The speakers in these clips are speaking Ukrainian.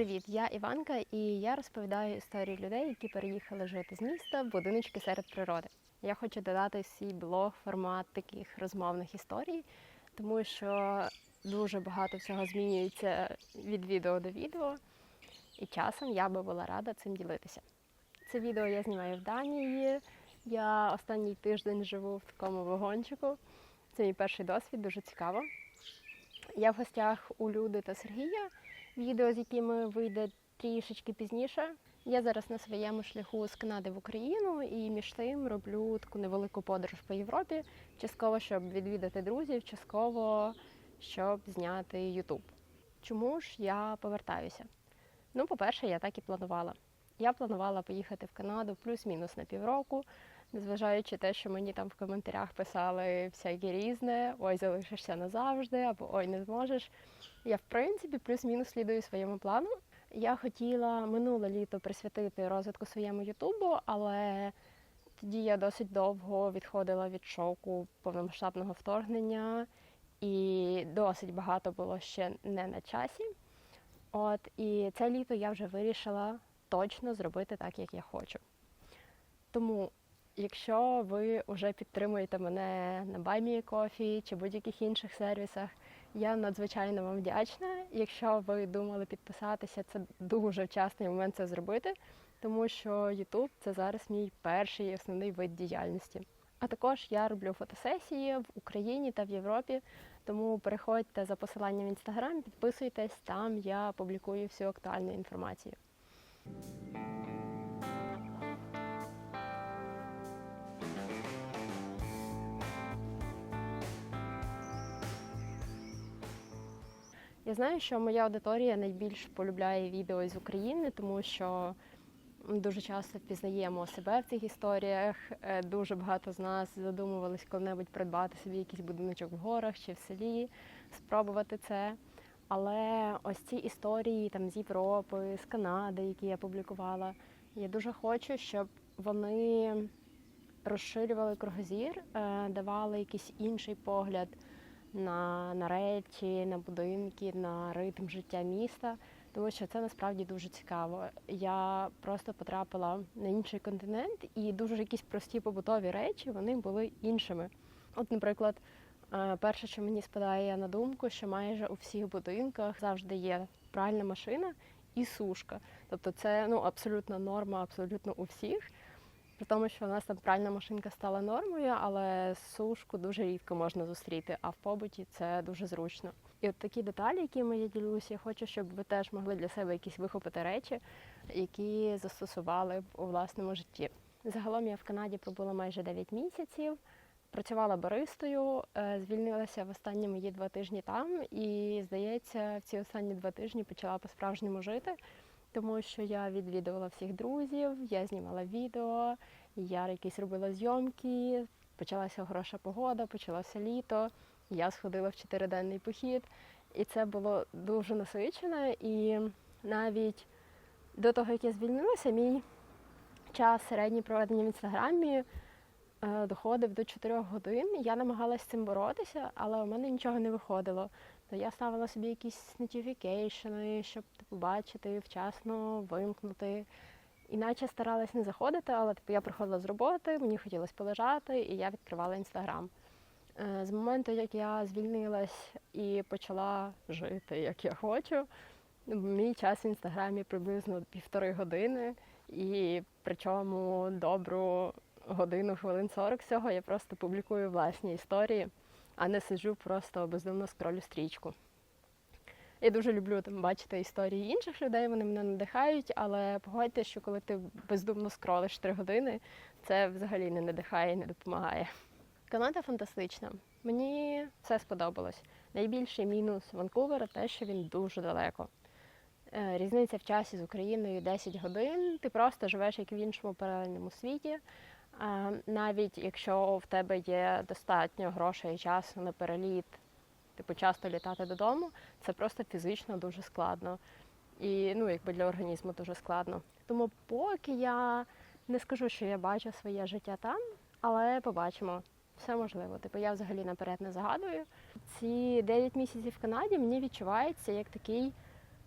Привіт, я Іванка, і я розповідаю історії людей, які переїхали жити з міста в будиночки серед природи. Я хочу додати свій блог формат таких розмовних історій, тому що дуже багато всього змінюється від відео до відео, і часом я би була рада цим ділитися. Це відео я знімаю в Данії. Я останній тиждень живу в такому вагончику. Це мій перший досвід, дуже цікаво. Я в гостях у Люди та Сергія, відео з якими вийде трішечки пізніше. Я зараз на своєму шляху з Канади в Україну і між тим роблю таку невелику подорож по Європі, частково, щоб відвідати друзів, частково щоб зняти YouTube. Чому ж я повертаюся? Ну, по-перше, я так і планувала. Я планувала поїхати в Канаду плюс-мінус на півроку, незважаючи те, що мені там в коментарях писали всяке різне, ой, залишишся назавжди, або ой, не зможеш. Я, в принципі, плюс-мінус слідую своєму плану. Я хотіла минуле літо присвятити розвитку своєму Ютубу, але тоді я досить довго відходила від шоку повномасштабного вторгнення, і досить багато було ще не на часі. От і це літо я вже вирішила точно зробити так, як я хочу. Тому, якщо ви вже підтримуєте мене на BuyMeCoffee чи будь-яких інших сервісах, я надзвичайно вам вдячна. Якщо ви думали підписатися, це дуже вчасний момент це зробити, тому що YouTube – це зараз мій перший основний вид діяльності. А також я роблю фотосесії в Україні та в Європі, тому переходьте за посиланням в інстаграм, підписуйтесь, там я публікую всю актуальну інформацію. Я знаю, що моя аудиторія найбільш полюбляє відео з України, тому що ми дуже часто впізнаємо себе в цих історіях. Е, Дуже багато з нас задумувались коли-небудь придбати собі якийсь будиночок в горах чи в селі, спробувати це. Але ось ці історії там з Європи, з Канади, які я публікувала, я дуже хочу, щоб вони розширювали кругозір, е, давали якийсь інший погляд на, на речі, на будинки, на ритм життя міста, тому що це насправді дуже цікаво. Я просто потрапила на інший континент, і дуже якісь прості побутові речі вони були іншими. От, наприклад, е, перше, що мені спадає на думку, що майже у всіх будинках завжди є пральна машина і сушка. Тобто це ну абсолютно норма, абсолютно у всіх. При тому, що у нас там пральна машинка стала нормою, але сушку дуже рідко можна зустріти, а в побуті це дуже зручно. І от такі деталі, якими я ділюся, я хочу, щоб ви теж могли для себе якісь вихопити речі, які застосували б у власному житті. Загалом я в Канаді пробула майже 9 місяців, працювала баристою, е, звільнилася в останні мої два тижні там, і здається, в ці останні два тижні почала по-справжньому жити тому що я відвідувала всіх друзів, я знімала відео, я якісь робила зйомки, почалася хороша погода, почалося літо. Я сходила в чотириденний похід, і це було дуже насичено. І навіть до того, як я звільнилася, мій час середній проведення в інстаграмі е, доходив до 4 годин. Я намагалася з цим боротися, але у мене нічого не виходило то я ставила собі якісь notification, щоб типу, бачити, вчасно вимкнути. Іначе старалась не заходити, але типу, я приходила з роботи, мені хотілося полежати, і я відкривала інстаграм. Е, з моменту, як я звільнилась і почала жити, як я хочу, мій час в інстаграмі приблизно півтори години, і причому добру годину, хвилин 40 всього я просто публікую власні історії а не сиджу просто бездумно скролю стрічку. Я дуже люблю там бачити історії інших людей, вони мене надихають, але погодьте, що коли ти бездумно скролиш 3 години, це взагалі не надихає і не допомагає. Канада фантастична. Мені все сподобалось. Найбільший мінус Ванкувера те, що він дуже далеко. Е, різниця в часі з Україною 10 годин. Ти просто живеш як в іншому паралельному світі. Навіть якщо в тебе є достатньо грошей і часу на переліт, типу часто літати додому, це просто фізично дуже складно. І ну, якби для організму дуже складно. Тому поки я не скажу, що я бачу своє життя там, але побачимо. Все можливо. Типу я взагалі наперед не загадую. Ці 9 місяців в Канаді мені відчувається як такий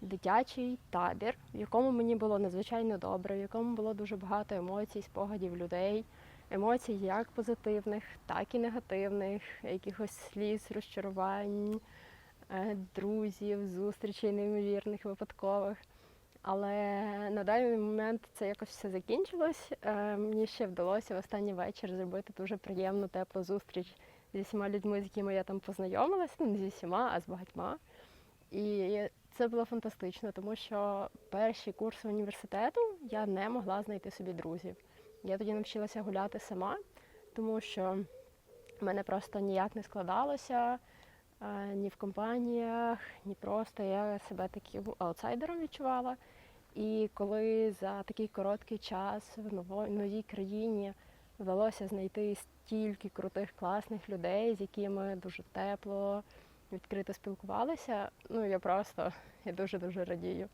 дитячий табір, в якому мені було надзвичайно добре, в якому було дуже багато емоцій, спогадів людей, емоцій як позитивних, так і негативних, якихось сліз, розчарувань, е, друзів, зустрічей неймовірних, випадкових. Але на даний момент це якось все закінчилось. Е, Мені ще вдалося в останній вечір зробити дуже приємну, теплу зустріч зі всіма людьми, з якими я там познайомилась. Ну, не зі всіма, а з багатьма. І це було фантастично, тому що перші курси університету я не могла знайти собі друзів. Я тоді навчилася гуляти сама, тому що в мене просто ніяк не складалося е, ні в компаніях, ні просто я себе таким аутсайдером відчувала. І коли за такий короткий час в новій країні вдалося знайти стільки крутих, класних людей, з якими дуже тепло, відкрито спілкувалися, ну я просто я дуже-дуже радію.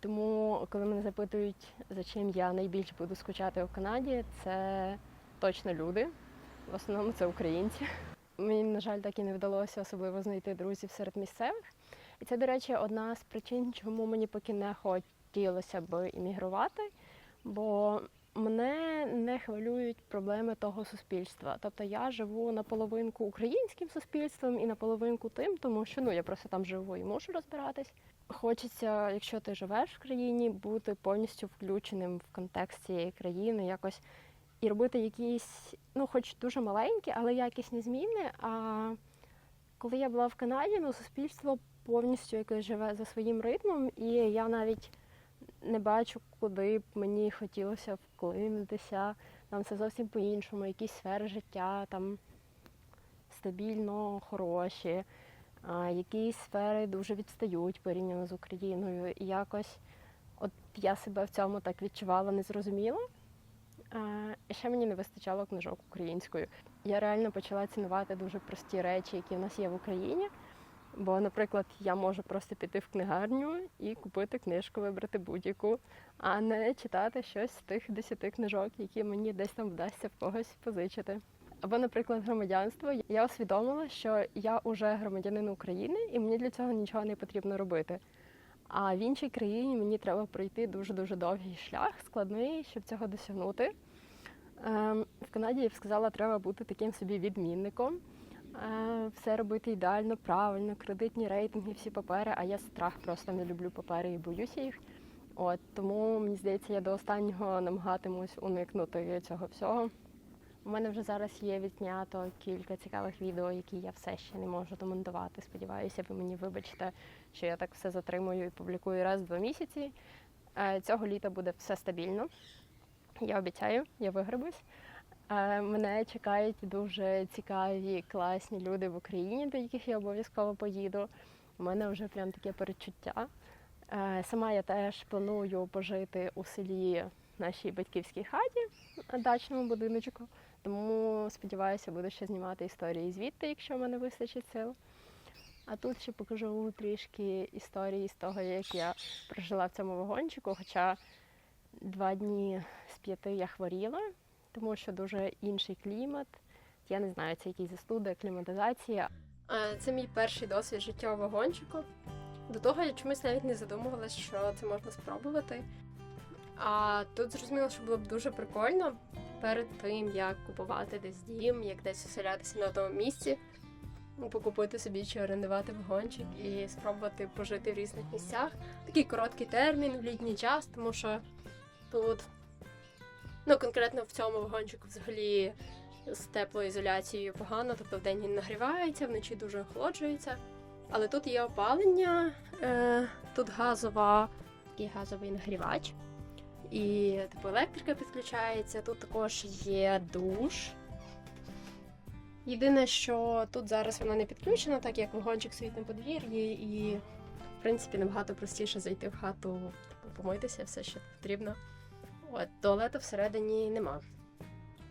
Тому, коли мене запитують, за чим я найбільше буду скучати у Канаді, це точно люди. В основному це українці. Мені, на жаль, так і не вдалося особливо знайти друзів серед місцевих. І це, до речі, одна з причин, чому мені поки не хотілося б іммігрувати, бо мене не хвилюють проблеми того суспільства. Тобто я живу наполовинку українським суспільством і наполовинку тим, тому що ну я просто там живу і мушу розбиратись. Хочеться, якщо ти живеш в країні, бути повністю включеним в контекст цієї країни, якось і робити якісь, ну, хоч дуже маленькі, але якісні зміни. А коли я була в Канаді, ну, суспільство повністю якось живе за своїм ритмом, і я навіть не бачу, куди б мені хотілося вклинитися. Там все зовсім по-іншому, якісь сфери життя там стабільно хороші, а якісь сфери дуже відстають порівняно з Україною. І якось от я себе в цьому так відчувала незрозуміло. І ще мені не вистачало книжок українською. Я реально почала цінувати дуже прості речі, які в нас є в Україні. Бо, наприклад, я можу просто піти в книгарню і купити книжку, вибрати будь-яку, а не читати щось з тих десяти книжок, які мені десь там вдасться в когось позичити. Або, наприклад, громадянство. Я усвідомила, що я вже громадянин України, і мені для цього нічого не потрібно робити. А в іншій країні мені треба пройти дуже дуже довгий шлях, складний, щоб цього досягнути. Ем, В Канаді я б сказала, треба бути таким собі відмінником, все робити ідеально, правильно, кредитні рейтинги, всі папери. А я страх просто не люблю папери і боюся їх. От тому мені здається, я до останнього намагатимусь уникнути цього всього. У мене вже зараз є відзнято кілька цікавих відео, які я все ще не можу домонтувати. Сподіваюся, ви мені вибачте, що я так все затримую і публікую раз в два місяці. Е, Цього літа буде все стабільно. Я обіцяю, я виграбусь. Мене чекають дуже цікаві, класні люди в Україні, до яких я обов'язково поїду. У мене вже прям таке перечуття. Сама я теж планую пожити у селі нашій батьківській хаті, дачному будиночку. Тому сподіваюся, буду ще знімати історії звідти, якщо в мене вистачить сил. А тут ще покажу трішки історії з того, як я прожила в цьому вагончику. Хоча два дні з п'яти я хворіла, тому що дуже інший клімат. Я не знаю, це якісь застуди, кліматизація. Це мій перший досвід життя у вагончику. До того я чомусь навіть не задумувалась, що це можна спробувати. А тут зрозуміло, що було б дуже прикольно перед тим, як купувати десь дім, як десь оселятися на тому місці, ну, покупити собі чи орендувати вагончик і спробувати пожити в різних місцях. Такий короткий термін в літній час, тому що тут, ну конкретно в цьому вагончику взагалі з теплоізоляцією погано, тобто вдень він нагрівається, вночі дуже охолоджується. Але тут є опалення, е, тут газова, такий газовий нагрівач. І типу електрика підключається. Тут також є душ. Єдине, що тут зараз вона не підключена, так як вагончик стоїть на подвір'ї, і в принципі набагато простіше зайти в хату, типу, помитися, все що потрібно. От, туалету всередині нема.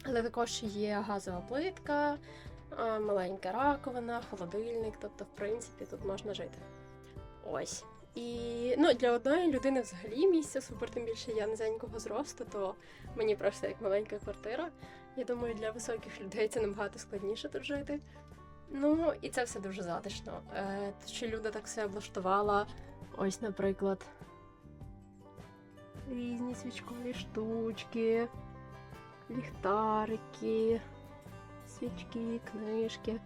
Але також є газова плитка, маленька раковина, холодильник, тобто, в принципі, тут можна жити. Ось. І ну, для одної людини взагалі місця супер, тим більше я низенького зросту, то мені просто як маленька квартира. Я думаю, для високих людей це набагато складніше тут жити. Ну, і це все дуже затишно. Е, що Люда так все облаштувала. Ось, наприклад, різні свічкові штучки, ліхтарики, свічки, книжки.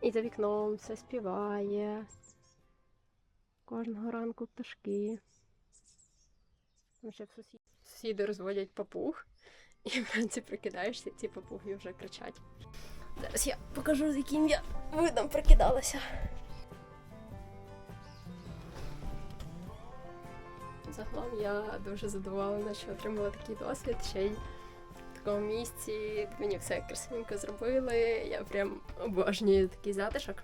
І за вікном все співає. Кожного ранку пташки. Там. Сусіди розводять папуг, і вранці прикидаєшся, ці папуги вже кричать. Зараз я покажу, з яким я видом прикидалася. Загалом я дуже задоволена, що отримала такий досвід. Ще й в такому місці мені все красивенько зробили. Я прям обожнюю такий затишок.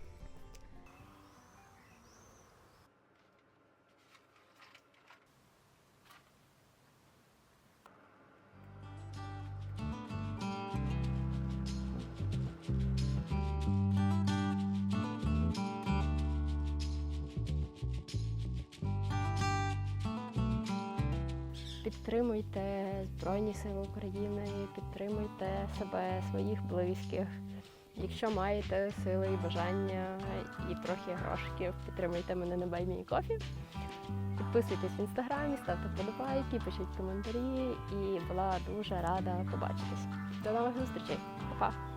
Підтримуйте Збройні Сили України, підтримуйте себе, своїх близьких. Якщо маєте сили і бажання і трохи грошиків, підтримуйте мене на Баймі Кофі. Підписуйтесь в інстаграмі, ставте вподобайки, пишіть коментарі і була дуже рада побачитись. До нових зустрічей. Па-па!